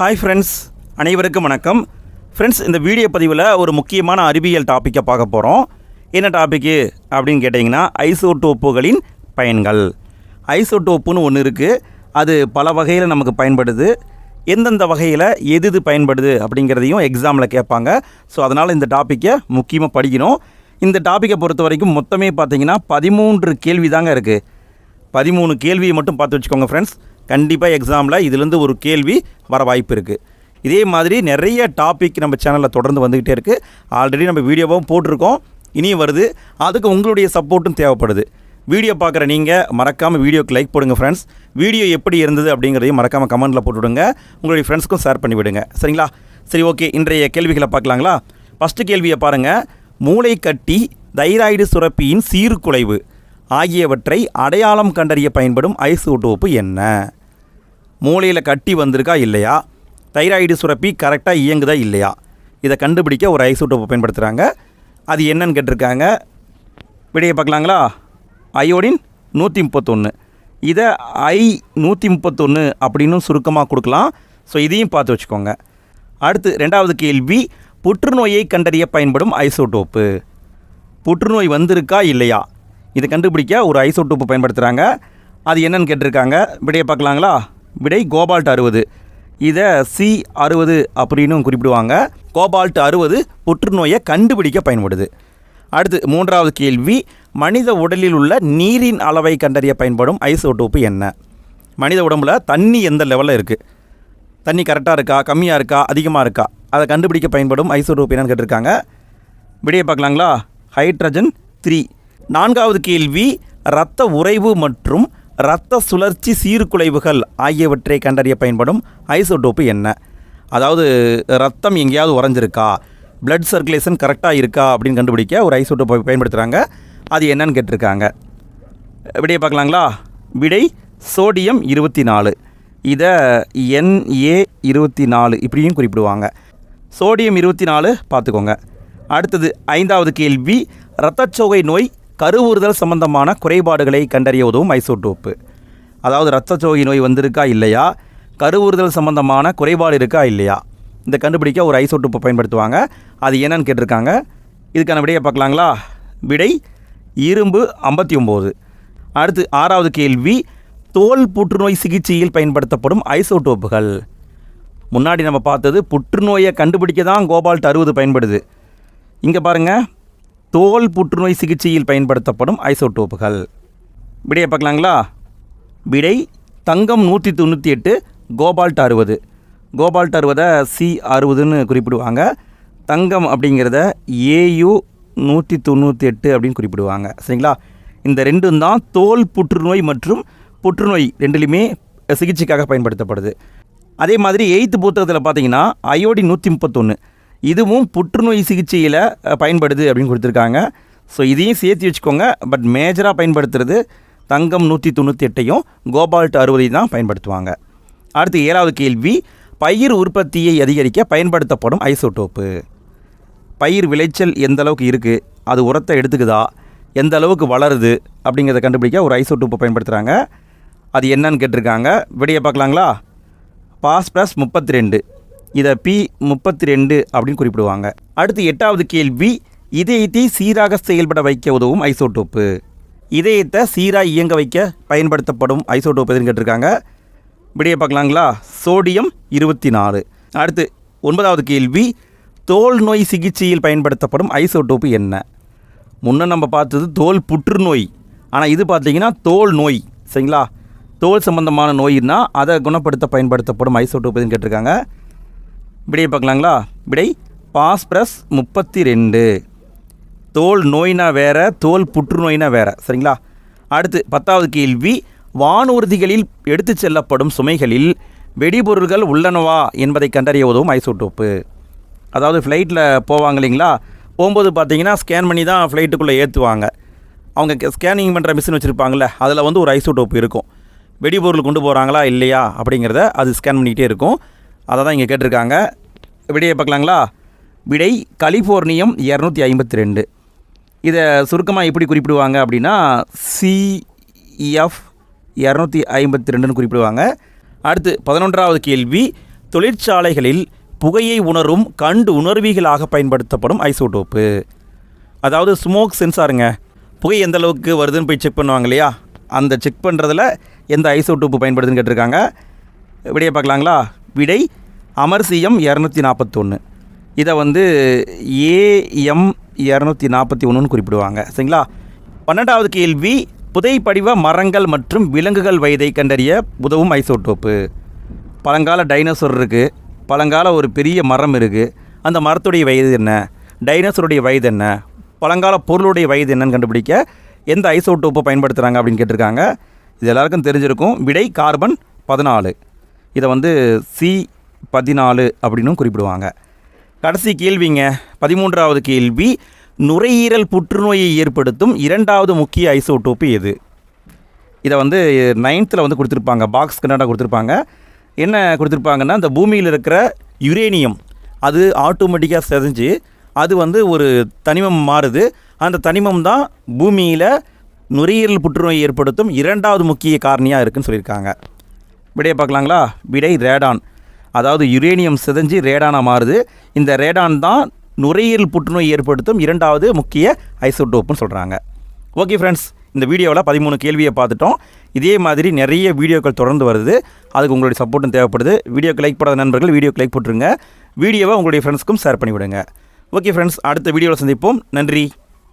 Hi friends அனைவருக்கும் வணக்கம். Friends இந்த வீடியோ பதிவில் ஒரு முக்கியமான அறிவியல் டாப்பிக்கை பார்க்க போகிறோம் என்ன டாப்பிக்கு அப்படின்னு கேட்டிங்கன்னா ஐசோடோப்புகளின் பயன்கள். ஐசோடோப்புன்னு ஒன்று இருக்குது அது பல வகையில் நமக்கு பயன்படுது. எந்தெந்த வகையில் எது எது பயன்படுது அப்படிங்கிறதையும் எக்ஸாமில் கேட்பாங்க. ஸோ அதனால் இந்த டாப்பிக்கை முக்கியமாக படிக்கணும். இந்த டாப்பிக்கை பொறுத்த வரைக்கும் மொத்தமே பார்த்தீங்கன்னா பதிமூன்று கேள்வி தாங்க இருக்குது பதிமூணு கேள்வியை மட்டும் பார்த்து வச்சுக்கோங்க ஃப்ரெண்ட்ஸ் கண்டிப்பாக எக்ஸாமில் இதுலேருந்து ஒரு கேள்வி வர வாய்ப்பு இருக்குது இதே மாதிரி நிறைய டாபிக் நம்ம சேனலில் தொடர்ந்து வந்துக்கிட்டே இருக்குது ஆல்ரெடி நம்ம வீடியோவும் போட்டிருக்கோம். இனியும் வருது. அதுக்கு உங்களுடைய சப்போர்ட்டும் தேவைப்படுது. வீடியோ பார்க்குற நீங்கள் மறக்காமல் வீடியோக்கு லைக் போடுங்க ஃப்ரெண்ட்ஸ் வீடியோ எப்படி இருந்தது அப்படிங்கிறதையும் மறக்காமல் கமெண்ட்டில் போட்டுவிடுங்க. உங்களுடைய ஃப்ரெண்ட்ஸ்க்கும் ஷேர் பண்ணி விடுங்க சரிங்களா? சரி ஓகே இன்றைய கேள்விகளை பார்க்கலாங்களா? ஃபஸ்ட்டு கேள்வியை பாருங்கள் மூளை கட்டி தைராய்டு சுரப்பியின் சீர்குலைவு ஆகியவற்றை அடையாளம் கண்டறிய பயன்படும் ஐஸ் ஐசோடோப்பு என்ன? மூளையில் கட்டி வந்திருக்கா இல்லையா? தைராய்டு சுரப்பி கரெக்டாக இயங்குதா இல்லையா? இதை கண்டுபிடிக்க ஒரு ஐசோட்டோப்பை பயன்படுத்துகிறாங்க அது என்னன்னு கேட்டிருக்காங்க. விடையை பார்க்கலாங்களா? அயோடின் நூற்றி முப்பத்தொன்று இதை ஐ நூற்றி முப்பத்தொன்று அப்படின்னு சுருக்கமாக கொடுக்கலாம். ஸோ இதையும் பார்த்து வச்சுக்கோங்க. அடுத்து ரெண்டாவது கேள்வி புற்றுநோயை கண்டறிய பயன்படும் ஐசோடோப்பு. புற்றுநோய் வந்திருக்கா இல்லையா? இதை கண்டுபிடிக்க ஒரு ஐசோடோப்பு பயன்படுத்துகிறாங்க அது என்னன்னு கேட்டிருக்காங்க. விடையை பார்க்கலாங்களா? விடை கோபால்ட் அறுபது. இதை சி அறுபது அப்படின்னு குறிப்பிடுவாங்க. கோபால்ட் அறுபது புற்றுநோயை கண்டுபிடிக்க பயன்படுது. அடுத்து மூன்றாவது கேள்வி மனித உடலில் உள்ள நீரின் அளவை கண்டறிய பயன்படும் ஐசோடோப்பு என்ன? மனித உடம்புல தண்ணி எந்த லெவலில் இருக்குது தண்ணி கரெக்டாக இருக்கா? கம்மியாக இருக்கா? அதிகமாக இருக்கா? அதை கண்டுபிடிக்க பயன்படும் ஐசோடோப் என்னன்னு கேட்டிருக்காங்க. விடையை பார்க்கலாங்களா? Hydrogen three. நான்காவது கேள்வி இரத்த உறைவு மற்றும் இரத்த சுழற்சி சீர்குலைவுகள் ஆகியவற்றை கண்டறிய பயன்படும் ஐசோடோப்பு என்ன? அதாவது ரத்தம் எங்கேயாவது உறைஞ்சிருக்கா? பிளட் சர்க்குலேஷன் கரெக்டாக இருக்கா? அப்படின்னு கண்டுபிடிக்க ஒரு ஐசோடோப்பை பயன்படுத்துகிறாங்க அது என்னன்னு கேட்டிருக்காங்க. விடையை பார்க்கலாங்களா? விடை சோடியம் இருபத்தி நாலு இதை என்ஏ இருபத்தி நாலு இப்படியும் குறிப்பிடுவாங்க. சோடியம் இருபத்தி நாலு பார்த்துக்கோங்க. அடுத்தது ஐந்தாவது கேள்வி இரத்தச்சோகை நோய் கருவுறுதல் சம்பந்தமான குறைபாடுகளை கண்டறிய உதவும் ஐசோடோப்பு அதாவது இரத்தச்சோகை நோய் வந்திருக்கா இல்லையா? கருவுறுதல் சம்பந்தமான குறைபாடு இருக்கா இல்லையா? இந்த கண்டுபிடிக்க ஒரு ஐசோடோப்பை பயன்படுத்துவாங்க. அது என்னன்னு கேட்டிருக்காங்க. இதுக்கான விடையை பார்க்கலாங்களா? விடை இரும்பு ஐம்பத்தி ஒம்பது. அடுத்து ஆறாவது கேள்வி தோல் புற்றுநோய் சிகிச்சையில் பயன்படுத்தப்படும் ஐசோடோப்புகள். முன்னாடி நம்ம பார்த்தது புற்றுநோயை கண்டுபிடிக்க தான் கோபால்ட் அறுபது பயன்படுது. இங்கே பாருங்கள் தோல் புற்றுநோய் சிகிச்சையில் பயன்படுத்தப்படும் ஐசோடோப்புகள். விடையை பார்க்கலாங்களா? விடை தங்கம் நூற்றி தொண்ணூற்றி எட்டு கோபால்ட் அறுபது. Cobalt அறுபதை C அறுபதுன்னு குறிப்பிடுவாங்க. தங்கம் அப்படிங்கிறத ஏயு நூற்றி தொண்ணூற்றி எட்டு அப்படின்னு குறிப்பிடுவாங்க. சரிங்களா? இந்த ரெண்டும் தான் தோல் புற்றுநோய் மற்றும் புற்றுநோய் ரெண்டுலேயுமே சிகிச்சைக்காக பயன்படுத்தப்படுது. அதே மாதிரி எயித்து புத்தகத்தில் பார்த்தீங்கன்னா அயோடி நூற்றி முப்பத்தொன்று இதுவும் புற்றுநோய் சிகிச்சையில் பயன்படுது அப்படின்னு கொடுத்துருக்காங்க. ஸோ இதையும் சேர்த்து வச்சுக்கோங்க. பட் மேஜராக பயன்படுத்துறது தங்கம் நூற்றி தொண்ணூற்றி எட்டையும் கோபால்ட் அறுபதையும் தான் பயன்படுத்துவாங்க. அடுத்து ஏழாவது கேள்வி. பயிர் உற்பத்தியை அதிகரிக்க பயன்படுத்தப்படும் ஐசோடோப்பு. பயிர் விளைச்சல் எந்த அளவுக்கு இருக்குது அது உரத்தை எடுத்துக்குதா? எந்த அளவுக்கு வளருது? அப்படிங்கிறத கண்டுபிடிக்க ஒரு ஐசோடோப்பை பயன்படுத்துகிறாங்க அது என்னன்னு கேட்டிருக்காங்க. விடையை பார்க்கலாங்களா? பாஸ்பரஸ் முப்பத்தி ரெண்டு இதை பி முப்பத்தி ரெண்டு அப்படின்னு குறிப்பிடுவாங்க. அடுத்து எட்டாவது கேள்வி இதயத்தை சீராக செயல்பட வைக்க உதவும் ஐசோடோப்பு. இதயத்தை சீராக இயங்க வைக்க பயன்படுத்தப்படும் ஐசோடோப்பு எதுன்னு கேட்டிருக்காங்க. இப்படியே பார்க்கலாங்களா? சோடியம் இருபத்தி நாலு அடுத்து ஒன்பதாவது கேள்வி தோல் நோய் சிகிச்சையில் பயன்படுத்தப்படும் ஐசோடோப்பு என்ன? முன்ன நம்ம பார்த்தது தோல் புற்றுநோய். ஆனால் இது பார்த்தீங்கன்னா தோல் நோய். சரிங்களா? தோல் சம்பந்தமான நோயின்னா அதை குணப்படுத்த பயன்படுத்தப்படும் ஐசோடோப் எதுன்னு கேட்டிருக்காங்க. விடையை பார்க்கலாங்களா? விடை பாஸ்பரஸ் முப்பத்தி ரெண்டு தோல் நோய்னா வேற தோல் புற்றுநோய்னா வேற. சரிங்களா? அடுத்து பத்தாவது கேள்வி. வானூர்திகளில் எடுத்துச் செல்லப்படும் சுமைகளில் வெடிபொருள்கள் உள்ளனவா என்பதை கண்டறிய உதவும் ஐசோடோப்பு. அதாவது ஃப்ளைட்டில் போவாங்க இல்லைங்களா? போகும்போது பார்த்தீங்கன்னா ஸ்கேன் பண்ணி தான் ஃப்ளைட்டுக்குள்ளே ஏற்றுவாங்க அவங்க ஸ்கேனிங் பண்ணுற மிஷின் வச்சுருப்பாங்கள்ல அதில் வந்து ஒரு ஐசோடோப் இருக்கும். வெடிபொருள் கொண்டு போகிறாங்களா இல்லையா அப்படிங்கிறத அது ஸ்கேன் பண்ணிக்கிட்டே இருக்கும். அதை தான் இங்கே கேட்டிருக்காங்க. விடையை பார்க்கலாங்களா? விடை கலிஃபோர்னியம் இரநூத்தி ஐம்பத்தி ரெண்டு. இதை சுருக்கமாக எப்படி குறிப்பிடுவாங்க அப்படின்னா சிஎஃப் இரநூத்தி ஐம்பத்தி ரெண்டுன்னு குறிப்பிடுவாங்க. அடுத்து பதினொன்றாவது கேள்வி. தொழிற்சாலைகளில் புகையை உணரும் கண்டு உணர்விகளாக பயன்படுத்தப்படும் ஐசோடோப்பு. அதாவது ஸ்மோக் சென்சாருங்க புகை எந்த அளவுக்கு வருதுன்னு போய் செக் பண்ணுவாங்க இல்லையா? அந்த செக் பண்ணுறதுல எந்த ஐசோடோப்பு பயன்படுதுன்னு கேட்டிருக்காங்க. விடையை பார்க்கலாங்களா? விடை அமர்சியம் இரநூத்தி நாற்பத்தொன்று இதை வந்து ஏஎம் இரநூத்தி நாற்பத்தி ஒன்றுன்னு குறிப்பிடுவாங்க. சரிங்களா? பன்னெண்டாவது கேள்வி புதைப்படிவ மரங்கள் மற்றும் விலங்குகள் வயதை கண்டறிய உதவும் ஐசோட்டோப்பு பழங்கால டைனோசர் இருக்குது பழங்கால ஒரு பெரிய மரம் இருக்குது அந்த மரத்துடைய வயது என்ன? டைனோசருடைய வயது என்ன? பழங்கால பொருளுடைய வயது என்னன்னு கண்டுபிடிக்க எந்த ஐசோட்டோப்பை பயன்படுத்துகிறாங்க அப்படின்னு கேட்டிருக்காங்க. இது எல்லாருக்கும் தெரிஞ்சிருக்கும். விடை கார்பன் பதினாலு. இதை வந்து சி பதினாலு அப்படின்னும் குறிப்பிடுவாங்க. கடைசி கேள்விங்க. பதிமூன்றாவது கேள்வி நுரையீரல் புற்றுநோயை ஏற்படுத்தும் இரண்டாவது முக்கிய ஐசோடோப்பு எது? இதை வந்து நைன்த்தில் வந்து கொடுத்துருப்பாங்க. பாக்ஸ் கன்னடா கொடுத்துருப்பாங்க. என்ன கொடுத்துருப்பாங்கன்னா இந்த பூமியில் இருக்கிற யுரேனியம். அது ஆட்டோமேட்டிக்காக செதஞ்சு அது வந்து ஒரு தனிமம் மாறுது. அந்த தனிமம் தான் பூமியில் நுரையீரல் புற்றுநோய் ஏற்படுத்தும் இரண்டாவது முக்கிய காரணியாக இருக்குன்னு சொல்லியிருக்காங்க. விடையை பார்க்கலாங்களா? விடை ரேடான். அதாவது யுரேனியம் சிதஞ்சு ரேடானாக மாறுது. இந்த ரேடான் தான் நுரையீரல் புற்றுநோய் ஏற்படுத்தும் இரண்டாவது முக்கிய ஐசோடோப்புன்னு சொல்கிறாங்க ஓகே ஃப்ரெண்ட்ஸ் இந்த வீடியோவில் பதிமூணு கேள்வியை பார்த்துட்டோம். இதே மாதிரி நிறைய வீடியோக்கள் தொடர்ந்து வருது. அதுக்கு உங்களுடைய சப்போர்ட்டும் தேவைப்படுது. வீடியோக்கு லைக் போடாத நண்பர்கள் வீடியோக்கு லைக் போட்டுருங்க. வீடியோவை உங்களுடைய ஃப்ரெண்ட்ஸ்க்கும் ஷேர் பண்ணிவிடுங்க. ஓகே ஃப்ரெண்ட்ஸ் அடுத்த வீடியோவில் சந்திப்போம். நன்றி.